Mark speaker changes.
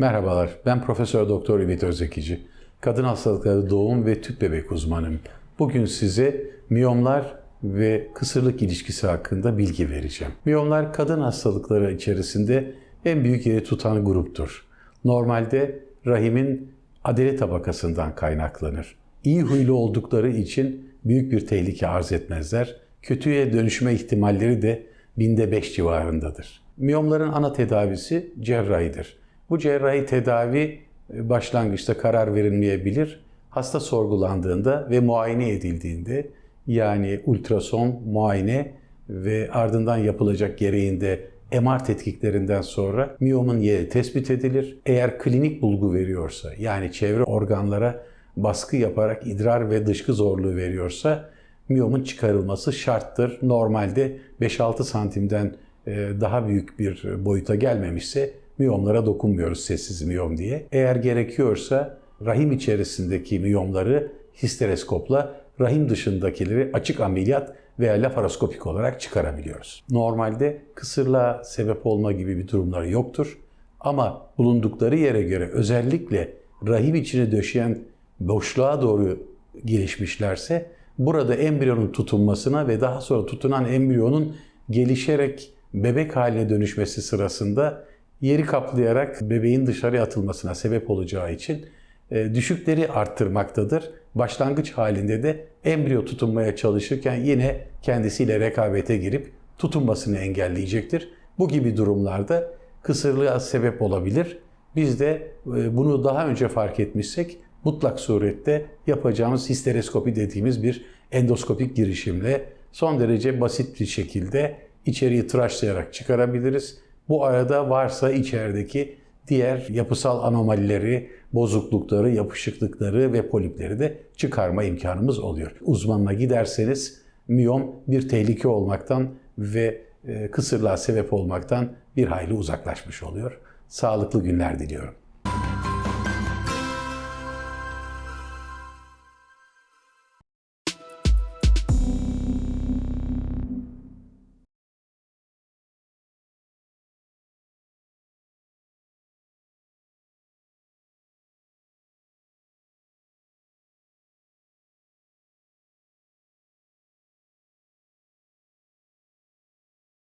Speaker 1: Merhabalar, ben Profesör Doktor Ümit Özdekici. Kadın hastalıkları doğum ve tüp bebek uzmanıyım. Bugün size miyomlar ve kısırlık ilişkisi hakkında bilgi vereceğim. Miyomlar kadın hastalıkları içerisinde en büyük yeri tutan gruptur. Normalde rahimin adele tabakasından kaynaklanır. İyi huylu oldukları için büyük bir tehlike arz etmezler. Kötüye dönüşme ihtimalleri de binde 5 civarındadır. Miyomların ana tedavisi cerrahidir. Bu cerrahi tedavi e, başlangıçta karar verilmeyebilir. Hasta sorgulandığında ve muayene edildiğinde yani ultrason, muayene ve ardından yapılacak gereğinde MR tetkiklerinden sonra miyomun yeri tespit edilir. Eğer klinik bulgu veriyorsa yani çevre organlara baskı yaparak idrar ve dışkı zorluğu veriyorsa miyomun çıkarılması şarttır. Normalde 5-6 santimden e, daha büyük bir boyuta gelmemişse miyomlara dokunmuyoruz sessiz miyom diye. Eğer gerekiyorsa rahim içerisindeki miyomları histereskopla rahim dışındakileri açık ameliyat veya laparoskopik olarak çıkarabiliyoruz. Normalde kısırlığa sebep olma gibi bir durumları yoktur. Ama bulundukları yere göre özellikle rahim içine döşeyen boşluğa doğru gelişmişlerse burada embriyonun tutunmasına ve daha sonra tutunan embriyonun gelişerek bebek haline dönüşmesi sırasında yeri kaplayarak bebeğin dışarıya atılmasına sebep olacağı için e, düşükleri arttırmaktadır. Başlangıç halinde de embriyo tutunmaya çalışırken yine kendisiyle rekabete girip tutunmasını engelleyecektir. Bu gibi durumlarda kısırlığa sebep olabilir. Biz de e, bunu daha önce fark etmişsek mutlak surette yapacağımız histereskopi dediğimiz bir endoskopik girişimle son derece basit bir şekilde içeriği tıraşlayarak çıkarabiliriz. Bu arada varsa içerideki diğer yapısal anomalileri, bozuklukları, yapışıklıkları ve polipleri de çıkarma imkanımız oluyor. Uzmanına giderseniz miyom bir tehlike olmaktan ve kısırlığa sebep olmaktan bir hayli uzaklaşmış oluyor. Sağlıklı günler diliyorum.